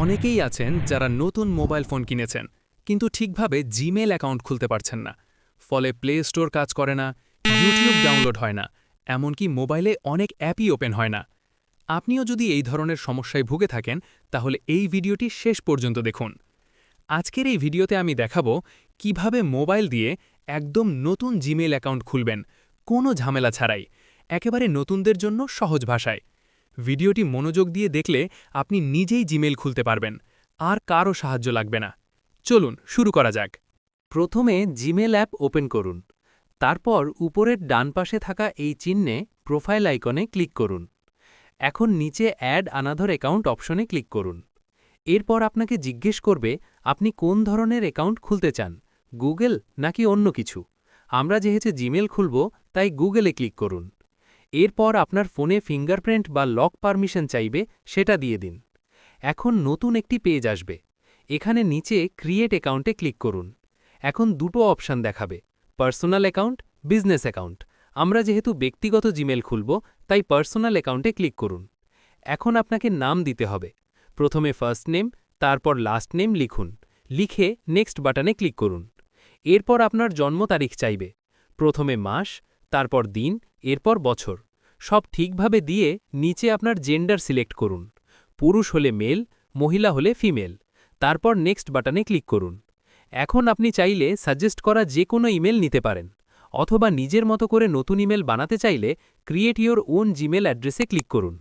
অনেকেই আছেন যারা নতুন মোবাইল ফোন কিনেছেন, কিন্তু ঠিকভাবে জিমেল অ্যাকাউন্ট খুলতে পারছেন না। ফলে প্লে স্টোর কাজ করে না, ইউটিউব ডাউনলোড হয় না, এমনকি মোবাইলে অনেক অ্যাপই ওপেন হয় না। আপনিও যদি এই ধরনের সমস্যায় ভুগে থাকেন, তাহলে এই ভিডিওটি শেষ পর্যন্ত দেখুন। আজকের এই ভিডিওতে আমি দেখাবো কীভাবে মোবাইল দিয়ে একদম নতুন জিমেল অ্যাকাউন্ট খুলবেন, কোনো ঝামেলা ছাড়াই, একেবারে নতুনদের জন্য সহজ ভাষায়। ভিডিওটি মনোযোগ দিয়ে দেখলে আপনি নিজেই জিমেল খুলতে পারবেন, আর কারও সাহায্য লাগবে না। চলুন, শুরু করা যাক। প্রথমে জিমেল অ্যাপ ওপেন করুন। তারপর উপরের ডান পাশে থাকা এই চিহ্নে প্রোফাইল আইকনে ক্লিক করুন। এখন নিচে অ্যাড আনাধর অ্যাকাউন্ট অপশনে ক্লিক করুন। এরপর আপনাকে জিজ্ঞেস করবে, আপনি কোন ধরনের অ্যাকাউন্ট খুলতে চান, গুগল নাকি অন্য কিছু? আমরা যেহেতু জিমেল খুলব, তাই গুগলে ক্লিক করুন। এরপর আপনার ফোনে ফিঙ্গারপ্রিন্ট বা লক পারমিশন চাইবে, সেটা দিয়ে দিন। এখন নতুন একটি পেজ আসবে। এখানে নিচে ক্রিয়েট অ্যাকাউন্টে ক্লিক করুন। এখন দুটো অপশান দেখাবে, পার্সোনাল অ্যাকাউন্ট, বিজনেস অ্যাকাউন্ট। আমরা যেহেতু ব্যক্তিগত জিমেল খুলব, তাই পার্সোনাল অ্যাকাউন্টে ক্লিক করুন। এখন আপনাকে নাম দিতে হবে। প্রথমে ফার্স্ট নেম, তারপর লাস্ট নেম লিখুন। লিখে নেক্সট বাটনে ক্লিক করুন। এরপর আপনার জন্ম তারিখ চাইবে। প্রথমে মাস তারপর দিন, এরপর বছর। সব ঠিকভাবে দিয়ে নিচে আপনার জেন্ডার সিলেক্ট করুন। পুরুষ হলে মেল, মহিলা হলে ফিমেল। তারপর নেক্সট বাটনে ক্লিক করুন। এখন আপনি চাইলে সাজেস্ট করা যে কোনো ইমেল নিতে পারেন, অথবা নিজের মতো করে নতুন ইমেল বানাতে চাইলে ক্রিয়েট ইয়োর ওন জিমেল অ্যাড্রেসে ক্লিক করুন।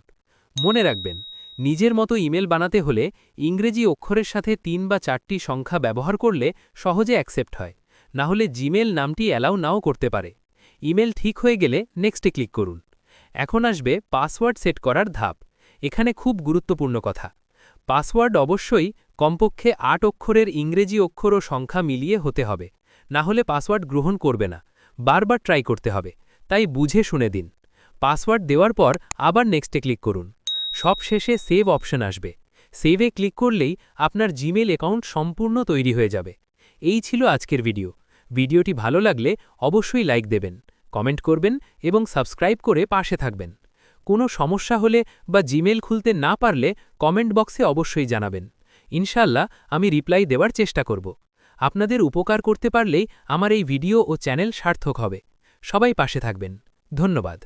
মনে রাখবেন, নিজের মতো ইমেল বানাতে হলে ইংরেজি অক্ষরের সাথে তিন বা চারটি সংখ্যা ব্যবহার করলে সহজে অ্যাকসেপ্ট হয় না হলে জিমেল নামটি অ্যালাউ নাও করতে পারে। ইমেল ঠিক হয়ে গেলে নেক্সটে ক্লিক করুন। এখন আসবে পাসওয়ার্ড সেট করার ধাপ। এখানে খুব গুরুত্বপূর্ণ কথা। পাসওয়ার্ড অবশ্যই কমপক্ষে আট অক্ষরের ইংরেজি অক্ষর ও সংখ্যা মিলিয়ে হতে হবে। না হলে পাসওয়ার্ড গ্রহণ করবে না। বারবার ট্রাই করতে হবে। তাই বুঝে শুনে দিন। পাসওয়ার্ড দেওয়ার পর আবার নেক্সটে ক্লিক করুন। সব শেষে সেভ অপশন আসবে। সেভে ক্লিক করলেই আপনার জিমেল অ্যাকাউন্ট সম্পূর্ণ তৈরি হয়ে যাবে। এই ছিল আজকের ভিডিও। ভিডিওটি ভালো লাগলে অবশ্যই লাইক দেবেন। কমেন্ট করবেন এবং সাবস্ক্রাইব করে পাশে থাকবেন। কোনো সমস্যা হলে বা জিমেল খুলতে না পারলে কমেন্ট বক্সে অবশ্যই জানাবেন। ইনশাল্লাহ আমি রিপ্লাই দেওয়ার চেষ্টা করব। আপনাদের উপকার করতে পারলেই আমার এই ভিডিও ও চ্যানেল সার্থক হবে। সবাই পাশে থাকবেন। ধন্যবাদ।